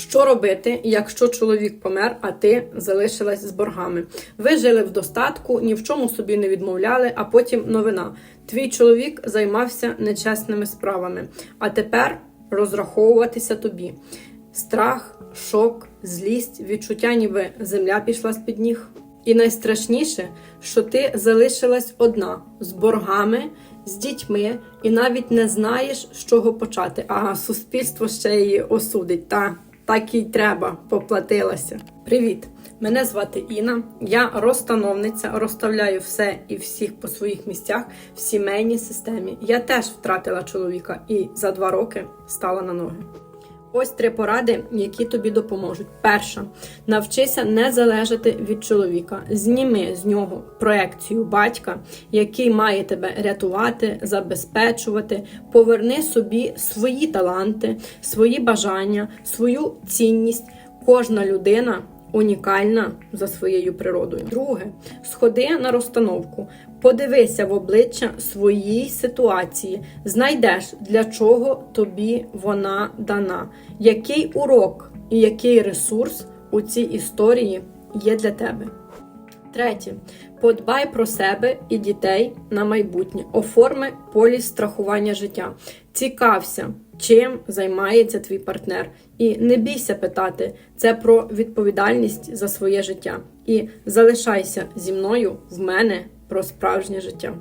Що робити, якщо чоловік помер, а ти залишилась з боргами? Ви жили в достатку, ні в чому собі не відмовляли, а потім новина. Твій чоловік займався нечесними справами, а тепер розраховуватися тобі. Страх, шок, злість, відчуття, ніби земля пішла з-під ніг. І найстрашніше, що ти залишилась одна з боргами, з дітьми, і навіть не знаєш, з чого почати. А суспільство ще її осудить. Та так і треба, поплатилася. Привіт! Мене звати Інна. Я розстановниця, розставляю все і всіх по своїх місцях в сімейній системі. Я теж втратила чоловіка і за два роки стала на ноги. Ось три поради, які тобі допоможуть. Перша навчися не залежати від чоловіка. Зніми з нього проекцію батька, який має тебе рятувати, забезпечувати. Поверни собі свої таланти, свої бажання, свою цінність. Кожна людина. Унікальна за своєю природою. Друге, сходи на розстановку, подивися в обличчя своїй ситуації, знайдеш, для чого тобі вона дана, який урок і який ресурс у цій історії є для тебе. Третє, подбай про себе і дітей на майбутнє. Оформи поліс страхування життя. Цікався, чим займається твій партнер. І не бійся питати, це про відповідальність за своє життя. І залишайся зі мною в мене про справжнє життя.